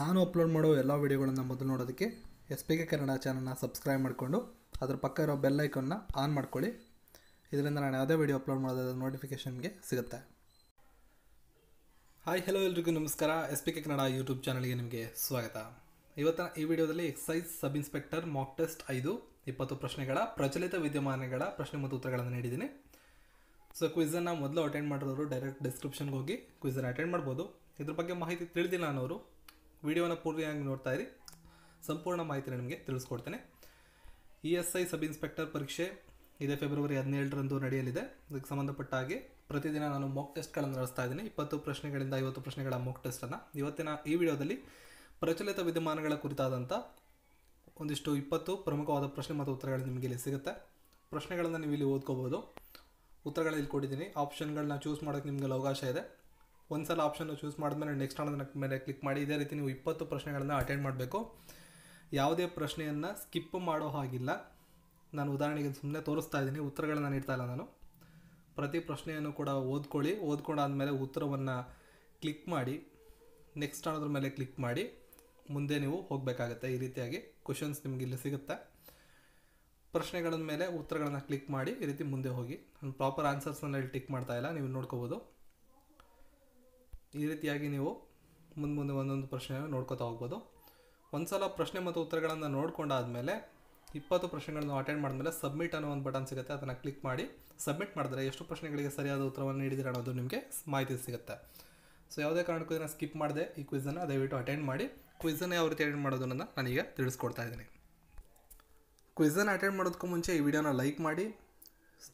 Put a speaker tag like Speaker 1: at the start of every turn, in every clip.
Speaker 1: ನಾನು ಅಪ್ಲೋಡ್ ಮಾಡೋ ಎಲ್ಲ ವೀಡಿಯೋಗಳನ್ನು ಮೊದಲು ನೋಡೋದಕ್ಕೆ ಎಸ್ ಪಿ ಕೆ ಕನ್ನಡ ಚಾನಲ್ನ ಸಬ್ಸ್ಕ್ರೈಬ್ ಮಾಡಿಕೊಂಡು ಅದ್ರ ಪಕ್ಕ ಇರೋ ಬೆಲ್ ಐಕನ್ನ ಆನ್ ಮಾಡ್ಕೊಳ್ಳಿ. ಇದರಿಂದ ನಾನು ಯಾವುದೇ ವೀಡಿಯೋ ಅಪ್ಲೋಡ್ ಮಾಡೋದಾದ ನೋಟಿಫಿಕೇಷನ್ಗೆ ಸಿಗುತ್ತೆ. ಹಾಯ್ ಹಲೋ ಎಲ್ರಿಗೂ ನಮಸ್ಕಾರ. S P K Kannada YouTube ಚಾನಲ್ಗೆ ನಿಮಗೆ ಸ್ವಾಗತ. ಇವತ್ತಿನ ಈ ವಿಡಿಯೋದಲ್ಲಿ excise sub inspector mock test ಐದು, ಇಪ್ಪತ್ತು ಪ್ರಶ್ನೆಗಳ, ಪ್ರಚಲಿತ ವಿದ್ಯಮಾನಗಳ ಪ್ರಶ್ನೆ ಮತ್ತು ಉತ್ತರಗಳನ್ನು ನೀಡಿದ್ದೀನಿ. ಸೊ ಕ್ವಿಝನ್ನು ಮೊದಲು ಅಟೆಂಡ್ ಮಾಡಿರೋರು ಡೈರೆಕ್ಟ್ ಡಿಸ್ಕ್ರಿಪ್ಷನ್ಗೆ ಹೋಗಿ ಕ್ವಿಝನ್ನು ಅಟೆಂಡ್ ಮಾಡ್ಬೋದು. ಇದ್ರ ಬಗ್ಗೆ ಮಾಹಿತಿ ತಿಳಿದಿಲ್ಲ ಅನ್ನೋರು ವಿಡಿಯೋನ ಪೂರ್ತಿಯಾಗಿ ನೋಡ್ತಾ ಇರಿ. ಸಂಪೂರ್ಣ ಮಾಹಿತಿನ ನಿಮಗೆ ತಿಳಿಸ್ಕೊಡ್ತೇನೆ. E S I sub inspector ಪರೀಕ್ಷೆ ಇದೇ ಫೆಬ್ರವರಿ ಹದಿನೇಳರಂದು ನಡೆಯಲಿದೆ. ಇದಕ್ಕೆ ಸಂಬಂಧಪಟ್ಟ ಹಾಗೆ ಪ್ರತಿದಿನ ನಾನು ಮಾಕ್ ಟೆಸ್ಟ್ಗಳನ್ನು ನಡೆಸ್ತಾ ಇದ್ದೀನಿ. ಇಪ್ಪತ್ತು ಪ್ರಶ್ನೆಗಳಿಂದ ಐವತ್ತು ಪ್ರಶ್ನೆಗಳ ಮಾಕ್ ಟೆಸ್ಟನ್ನು ಇವತ್ತಿನ ಈ ವಿಡಿಯೋದಲ್ಲಿ ಪ್ರಚಲಿತ ವಿದ್ಯಮಾನಗಳ ಕುರಿತಾದಂಥ ಒಂದಿಷ್ಟು ಇಪ್ಪತ್ತು ಪ್ರಮುಖವಾದ ಪ್ರಶ್ನೆ ಮತ್ತು ಉತ್ತರಗಳು ನಿಮಗೆ ಇಲ್ಲಿ ಸಿಗುತ್ತೆ. ಪ್ರಶ್ನೆಗಳನ್ನು ನೀವು ಇಲ್ಲಿ ಓದ್ಕೋಬೋದು ಉತ್ತರಗಳಲ್ಲಿ ಕೊಟ್ಟಿದ್ದೀನಿ. ಆಪ್ಷನ್ಗಳನ್ನ ಚೂಸ್ ಮಾಡೋಕ್ಕೆ ನಿಮಗೆ ಅವಕಾಶ ಇದೆ. ಒಂದು ಸಲ ಆಪ್ಷನ್ ಚೂಸ್ ಮಾಡಿದ್ಮೇಲೆ ನೆಕ್ಸ್ಟ್ ಅನ್ನೋದನ್ನ ಮೇಲೆ ಕ್ಲಿಕ್ ಮಾಡಿ ಇದೇ ರೀತಿ ನೀವು ಇಪ್ಪತ್ತು ಪ್ರಶ್ನೆಗಳನ್ನು ಅಟೆಂಡ್ ಮಾಡಬೇಕು. ಯಾವುದೇ ಪ್ರಶ್ನೆಯನ್ನು ಸ್ಕಿಪ್ ಮಾಡೋ ಹಾಗಿಲ್ಲ. ನಾನು ಉದಾಹರಣೆಗೆ ಸುಮ್ಮನೆ ತೋರಿಸ್ತಾ ಇದ್ದೀನಿ, ಉತ್ತರಗಳನ್ನು ನೀಡ್ತಾ ಇಲ್ಲ ನಾನು. ಪ್ರತಿ ಪ್ರಶ್ನೆಯನ್ನು ಕೂಡ ಓದ್ಕೊಳ್ಳಿ, ಓದ್ಕೊಂಡಾದ್ಮೇಲೆ ಉತ್ತರವನ್ನು ಕ್ಲಿಕ್ ಮಾಡಿ ನೆಕ್ಸ್ಟ್ ಅನ್ನೋದ್ರ ಮೇಲೆ ಕ್ಲಿಕ್ ಮಾಡಿ, ಮುಂದೆ ನೀವು ಹೋಗಬೇಕಾಗತ್ತೆ ಈ ರೀತಿಯಾಗಿ ಕ್ವಶನ್ಸ್ ನಿಮಗೆ ಇಲ್ಲಿ ಸಿಗುತ್ತೆ. ಪ್ರಶ್ನೆಗಳ ಮೇಲೆ ಉತ್ತರಗಳನ್ನು ಕ್ಲಿಕ್ ಮಾಡಿ ಈ ರೀತಿ ಮುಂದೆ ಹೋಗಿ. ನಾನು ಪ್ರಾಪರ್ ಆನ್ಸರ್ಸ್ನಲ್ಲಿ ಟಿಕ್ ಮಾಡ್ತಾ ಇಲ್ಲ, ನೀವು ನೋಡ್ಕೋಬೋದು. ಈ ರೀತಿಯಾಗಿ ನೀವು ಮುಂದೆ ಮುಂದೆ ಒಂದೊಂದು ಪ್ರಶ್ನೆ ನೋಡ್ಕೋತಾ ಹೋಗ್ಬೋದು. ಒಂದು ಸಲ ಪ್ರಶ್ನೆ ಮತ್ತು ಉತ್ತರಗಳನ್ನು ನೋಡ್ಕೊಂಡಾದ್ಮೇಲೆ ಇಪ್ಪತ್ತು ಪ್ರಶ್ನೆಗಳನ್ನು ಅಟೆಂಡ್ ಮಾಡಿದ್ಮೇಲೆ ಸಬ್ಮಿಟ್ ಅನ್ನೋ ಒಂದು ಬಟನ್ ಸಿಗುತ್ತೆ, ಅದನ್ನು ಕ್ಲಿಕ್ ಮಾಡಿ ಸಬ್ಮಿಟ್ ಮಾಡಿದ್ರೆ ಎಷ್ಟು ಪ್ರಶ್ನೆಗಳಿಗೆ ಸರಿಯಾದ ಉತ್ತರವನ್ನು ನೀಡಿದಿರ ಅನ್ನೋದು ನಿಮಗೆ ಮಾಹಿತಿ ಸಿಗುತ್ತೆ. ಸೊ ಯಾವುದೇ ಕಾರಣಕ್ಕೂ ಇದನ್ನು ಸ್ಕಿಪ್ ಮಾಡದೆ ಈ ಕ್ವಿಝನ್ನು ದಯವಿಟ್ಟು ಅಟೆಂಡ್ ಮಾಡಿ. ಕ್ವಿಝನ್ನು ಯಾವ ರೀತಿ ಅಟೆಂಡ್ ಮಾಡೋದು ನಾನೀಗ ತಿಳಿಸ್ಕೊಡ್ತಾ ಇದ್ದೀನಿ. ಕ್ವಿಝನ್ನು ಅಟೆಂಡ್ ಮಾಡೋದಕ್ಕೂ ಮುಂಚೆ ಈ ವಿಡಿಯೋನ ಲೈಕ್ ಮಾಡಿ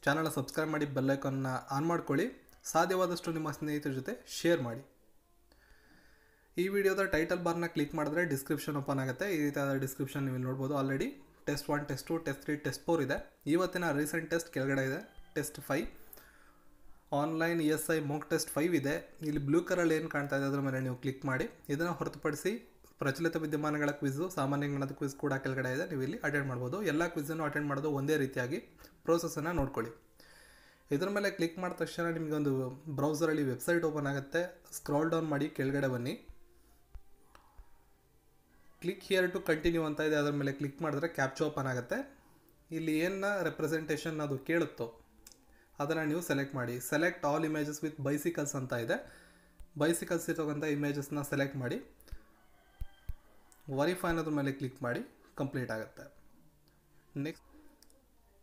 Speaker 1: ಚಾನಲ್ನ ಸಬ್ಸ್ಕ್ರೈಬ್ ಮಾಡಿ ಬೆಲ್ಲೈಕನ್ನ ಆನ್ ಮಾಡ್ಕೊಳ್ಳಿ. ಸಾಧ್ಯವಾದಷ್ಟು ನಿಮ್ಮ ಸ್ನೇಹಿತರ ಜೊತೆ ಶೇರ್ ಮಾಡಿ. ಈ ವಿಡಿಯೋದ ಟೈಟಲ್ ಬಾರ್ನ ಕ್ಲಿಕ್ ಮಾಡಿದ್ರೆ ಡಿಸ್ಕ್ರಿಪ್ಷನ್ ಓಪನ್ ಆಗುತ್ತೆ. ಈ ರೀತಿಯಾದ ಡಿಸ್ಕ್ರಿಪ್ಷನ್ ನೀವು ನೋಡ್ಬೋದು. Already test one test two test three test four ಇದೆ. ಇವತ್ತಿನ ರೀಸೆಂಟ್ ಟೆಸ್ಟ್ ಕೆಳಗಡೆ ಇದೆ. Test five online E S I mock test five ಇದೆ. ಇಲ್ಲಿ ಬ್ಲೂ ಕಲರಲ್ಲಿ ಏನು ಕಾಣ್ತಾ ಇದೆ ಅದರ ಮೇಲೆ ನೀವು ಕ್ಲಿಕ್ ಮಾಡಿ. ಇದನ್ನು ಹೊರತುಪಡಿಸಿ ಪ್ರಚಲಿತ ವಿದ್ಯಮಾನಗಳ ಕ್ವಿಝು ಸಾಮಾನ್ಯ ಜ್ಞಾನದ ಕ್ವಿಝ್ ಕೂಡ ಕೆಳಗಡೆ ಇದೆ. ನೀವು ಇಲ್ಲಿ ಅಟೆಂಡ್ ಮಾಡ್ಬೋದು. ಎಲ್ಲ ಕ್ವಿಝನ್ನು ಅಟೆಂಡ್ ಮಾಡೋದು ಒಂದೇ ರೀತಿಯಾಗಿ ಪ್ರೋಸೆಸನ್ನು ನೋಡ್ಕೊಳ್ಳಿ. ಇದರ ಮೇಲೆ ಕ್ಲಿಕ್ ಮಾಡಿದ ತಕ್ಷಣ ನಿಮಗೆ ಒಂದು ಬ್ರೌಸರಲ್ಲಿ ವೆಬ್ಸೈಟ್ ಓಪನ್ ಆಗುತ್ತೆ. ಸ್ಕ್ರಾಲ್ ಡೌನ್ ಮಾಡಿ ಕೆಳಗಡೆ ಬನ್ನಿ. ಕ್ಲಿಕ್ ಹಿಯರ್ ಟು ಕಂಟಿನ್ಯೂ ಅಂತ ಇದೆ, ಅದರ ಮೇಲೆ ಕ್ಲಿಕ್ ಮಾಡಿದ್ರೆ ಕ್ಯಾಪ್ಚಾ ಓಪನ್ ಆಗುತ್ತೆ. ಇಲ್ಲಿ ಏನ ರೆಪ್ರೆಸೆಂಟೇಷನ್ ಅದು ಕೇಳುತ್ತೋ, ಅದನ್ನು ನೀವು ಸೆಲೆಕ್ಟ್ ಮಾಡಿ. Select all images with bicycles ಅಂತ ಇದೆ. ಬೈಸಿಕಲ್ಸ್ ಇರೋಕ್ಕಂಥ ಇಮೇಜಸ್ನ ಸೆಲೆಕ್ಟ್ ಮಾಡಿ. ವರಿಫೈ ಅನ್ನೋದ್ರ ಮೇಲೆ ಕ್ಲಿಕ್ ಮಾಡಿ ಕಂಪ್ಲೀಟ್ ಆಗುತ್ತೆ. Next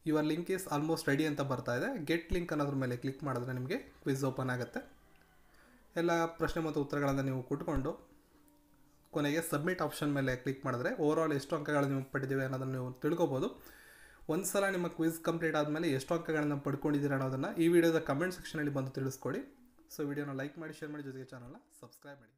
Speaker 1: your link is almost ready ಅಂತ ಬರ್ತಾ ಇದೆ. ಗೆಟ್ ಲಿಂಕ್ ಅನ್ನೋದ್ರ ಮೇಲೆ ಕ್ಲಿಕ್ ಮಾಡಿದ್ರೆ ನಿಮಗೆ ಕ್ವಿಝ್ ಓಪನ್ ಆಗುತ್ತೆ. ಎಲ್ಲ ಪ್ರಶ್ನೆ ಮತ್ತು ಉತ್ತರಗಳನ್ನು ನೀವು ಕೊಟ್ಕೊಂಡು ಕೊನೆಗೆ ಸಬ್ಮಿಟ್ ಆಪ್ಷನ್ ಮೇಲೆ ಕ್ಲಿಕ್ ಮಾಡಿದ್ರೆ ಓವರ್ ಎಷ್ಟು ಅಂಕಗಳು ನೀವು ಪಡೆದಿವೆ ಅನ್ನೋದನ್ನು ನೀವು ತಿಳ್ಕೊಬೋದು. ಒಂದು ಸಲ ನಿಮ್ಮ ಕ್ವಿಸ್ ಕಂಪ್ಲೀಟ್ ಆದಮೇಲೆ ಎಷ್ಟು ಅಂಕಗಳನ್ನು ಪಡ್ಕೊಂಡಿದ್ದೀರಾ ಅನ್ನೋದನ್ನು ಈ ವಿಡಿಯೋದ ಕಮೆಂಟ್ ಸೆಕ್ಷನಲ್ಲಿ ಬಂದು ತಿಳಿಸ್ಕೊಡಿ. ಸೊ ವಿಡಿಯೋನ ಲೈಕ್ ಮಾಡಿ ಶೇರ್ ಮಾಡಿ, ಜೊತೆಗೆ ಚಾನಲ್ನ ಸಬ್ಸ್ಕ್ರೈಬ್ ಮಾಡಿ.